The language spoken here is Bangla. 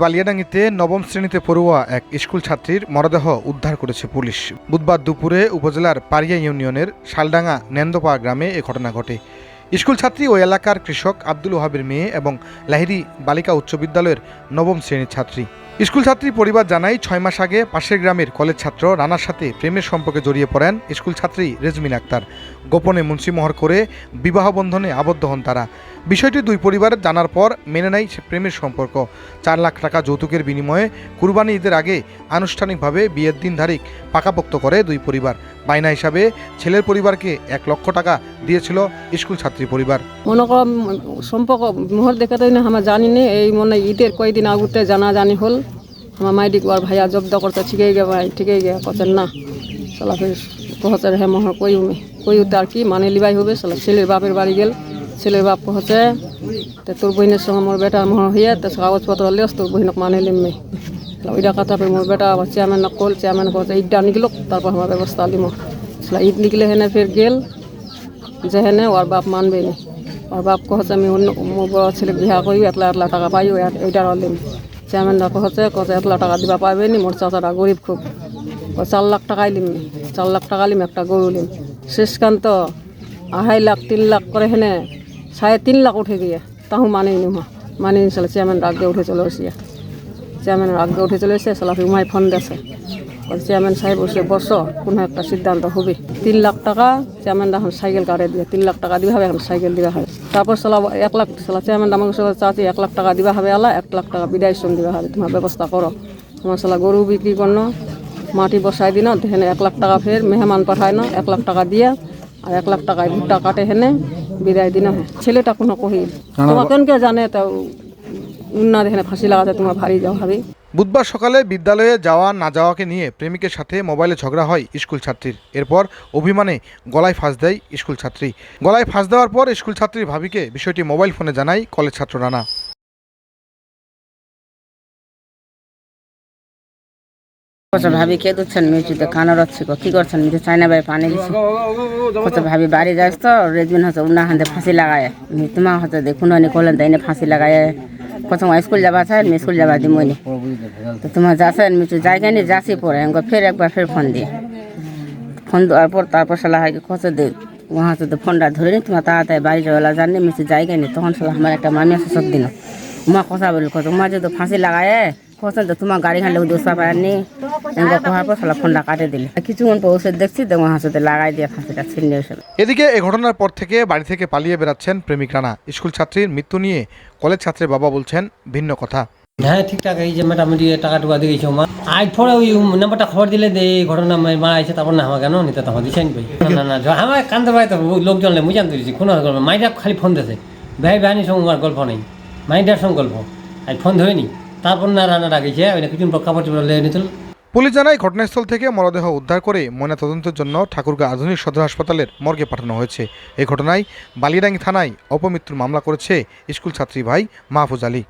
বালিয়াডাঙ্গিতে নবম শ্রেণীতে পড়ুয়া এক স্কুল ছাত্রীর মরদেহ উদ্ধার করেছে পুলিশ। বুধবার দুপুরে উপজেলার পারিয়া ইউনিয়নের শালডাঙ্গা নেন্দপা গ্রামে এ ঘটনা ঘটে। স্কুল ছাত্রী ওই এলাকার কৃষক আব্দুল ওহাবের মেয়ে এবং লাহিরি বালিকা উচ্চ বিদ্যালয়ের নবম শ্রেণির ছাত্রী। স্কুল ছাত্রী পরিবার জানায়, ছয় মাস আগে পাশের গ্রামের কলেজ ছাত্র রানার সাথে প্রেমের সম্পর্কে জড়িয়ে পড়েন স্কুল ছাত্রী রেজমিন আক্তার। গোপনে মুন্সিমোহর করে বিবাহ বন্ধনে আবদ্ধ হন তারা। বিষয়টি দুই পরিবার জানার পর মেনে নেয় প্রেমের সম্পর্ক। চার লাখ টাকা যৌতুকের বিনিময়ে কুরবানি ঈদের আগে আনুষ্ঠানিকভাবে বিয়ের দিন তারিখ পাকাপোক্ত করে দুই পরিবার। বায়না হিসাবে ছেলের পরিবারকে এক লক্ষ টাকা দিয়েছিল স্কুল ছাত্রী পরিবার। মনে কর, সম্পর্ক মোহর দেখে তো না, আমার জানি নে, এই মনে ঈদের কয়েকদিন আগুতে জানা জানি হল। আমার মাইডি আর ভাইয়া জব্দ করতে ঠিকই গে ভাই, ঠিকই গে কচেন না সালা ফের কহছে হে মোহর কই কই উতে আর কি মানে লিবাই হবে ছেলের বাপের বাড়ি গেল। ছেলের বাপ কহছে তে তোর বহিনের সঙ্গে মোর বেটা মোহর হইয়া, তে কাগজপত্র লিয়স তোর বহিনক মানে লিমে। ওইটা কথা ফের মোর বেটা আবার চেয়ারম্যান কল চেয়ারম্যান কহছে ঈদটা নিকলো তারপর আমার ব্যবস্থা লিম। ঈদ নিকলে হেনে ফের গেল, যে হেনে ওর বাপ মানবে নি। ওর বাপ কহছে আমি অন্য মোৰ বড় ছেলেক বিয়া করি একলা একলা টাকা পাইও এইটার অলিম চেয়ারম্যানরা কহছে কত একলা টাকা দিবা পাইবে নি, মোর চাচাটা গরিব খুব। ও চার লাখ টাকাই লিম, চার লাখ টাকা লিম একটা গরু লিম। শেষকান্ত আড়াই লাখ, তিন লাখ করে হেনে সাড়ে তিন লাখ উঠে গিয়ে। তাহু মানে নিমা মানে নিছিল চেয়ারম্যান আগে উঠে চলে এসে চেয়ারম্যানের আগে উঠে চলে এসে সালাফি উমাই ফোন বলছে চেয়ারম্যান সাহেব বসে, বসো, কোনো একটা সিদ্ধান্ত হবে। তিন লাখ টাকা চেয়ারম্যান এখন সাইকেল কাটে দিয়ে, তিন লাখ টাকা দিবা হবে এখন সাইকেল দিবা হবে। তারপর সালা, এক লাখ, সালা চেয়ারম্যান আমাকে সবাই চাচ্ছি এক লাখ টাকা দিবা হবে আলা এক লাখ টাকা বিদায় সঙ্গ দিবা হবে, তোমার ব্যবস্থা করো। তোমার সালা গরু বিক্রি করনো, মাটি বসাই দিন এক লাখ টাকা ফের মেহমান পাঠায় না, এক লাখ টাকা দিয়ে আর এক লাখ টাকায় ভুট্টা কাটে হেনে বিদায় দিন হয় ছেলেটা কোনো কহিল তোমার কেনকে জানে তা উন্না দেখে ফাঁসি লাগাতে তোমার ভারী যাও হবে বুধবার সকালে বিদ্যালয়ে যাওয়া না যাওয়াকে নিয়ে প্রেমিকের সাথে মোবাইলে ঝগড়া হয় স্কুল ছাত্রীর। এরপর অভিমানে গলায় ফাঁস দেয় স্কুল ছাত্রী। গলায় ফাঁস দেওয়ার পর স্কুল ছাত্রী ভাবিকে বিষয়টি মোবাইল ফোনে জানায় কলেজ ছাত্র রানা। কচা ভাবি খেয়ে দিচ্ছেন মিউচুতে খানা রচ্ছে কি করছেন? মিঠু চাইনা ভাই, পানি দিচ্ছে কচা ভাবি বাড়ি যাস তো রেজমিন হচ্ছে উনা হাতে ফাঁসি লাগায়। তোমার হচ্ছে দেখুন অনেক করলেন, তাই ফাঁসি লাগায়। কচা স্কুল যাবা আছে আমি স্কুল যাবা দিই মনে তো তোমার যাচ্ছেন মিঠু জায়গায় নিয়ে যাচ্ছি পরে। এমন ফের একবার ফের ফোন দিয়ে। ফোন দেওয়ার পর তারপর সালা হয় কচা দে ওহা হচ্ছে ফোনটা ধরে নি, তোমার তাড়াতাড়ি বাড়ি যাওয়া জানি মিঠু জায়গায় নেই তখন সালা আমার একটা মামি আছে সব দিন মা কথা বলি কচা মা যদি ফাঁসি লাগায়। তো তোমার গাড়ি খান লোক দোষা পায়নি এমন কহার পর সালা ফোনটা কাটে দিলে। কিছুক্ষণ পর ওষুধ দেখছি তো ওখান সাথে লাগাই দিয়ে ফাঁসিটা ছিনিয়ে এসে এদিকে এ ঘটনার পর থেকে বাড়ি থেকে পালিয়ে বেড়াচ্ছেন প্রেমিক রানা। স্কুল ছাত্রীর মৃত্যু নিয়ে কলেজ ছাত্রের বাবা বলছেন ভিন্ন কথা। হ্যাঁ ঠিকঠাক এই যে মোটামুটি টাকা টুকা দিয়ে গেছে আমার আজ পরে ওই নাম্বারটা খবর দিলে যে এই ঘটনা মারা আছে তারপর না আমার কেন নিতে তখন দিছেন ভাই না না না আমার কান্দে ভাই তো লোকজন নেই মুজান দিয়েছি কোনো গল্প। মাইটা খালি ফোন দিয়েছে। ভাই বাহিনীর সঙ্গে আমার গল্প নেই। মাইটার সঙ্গে গল্প। আজ ফোন ধরেনি। তারপর না রান্না কাপড় চোপড় লেগে নিত পুলিশ জানায় ঘটনাস্থল থেকে মরদেহ উদ্ধার করে ময়নাতদন্তের জন্য ঠাকুরগা আধুনিক সদর হাসপাতালের মর্গে পাঠানো হয়েছে। এই ঘটনায় বালিরাঙ্গি থানায় অপমৃত্যুর মামলা করেছে স্কুল ছাত্রী ভাই মাহফুজ আলী।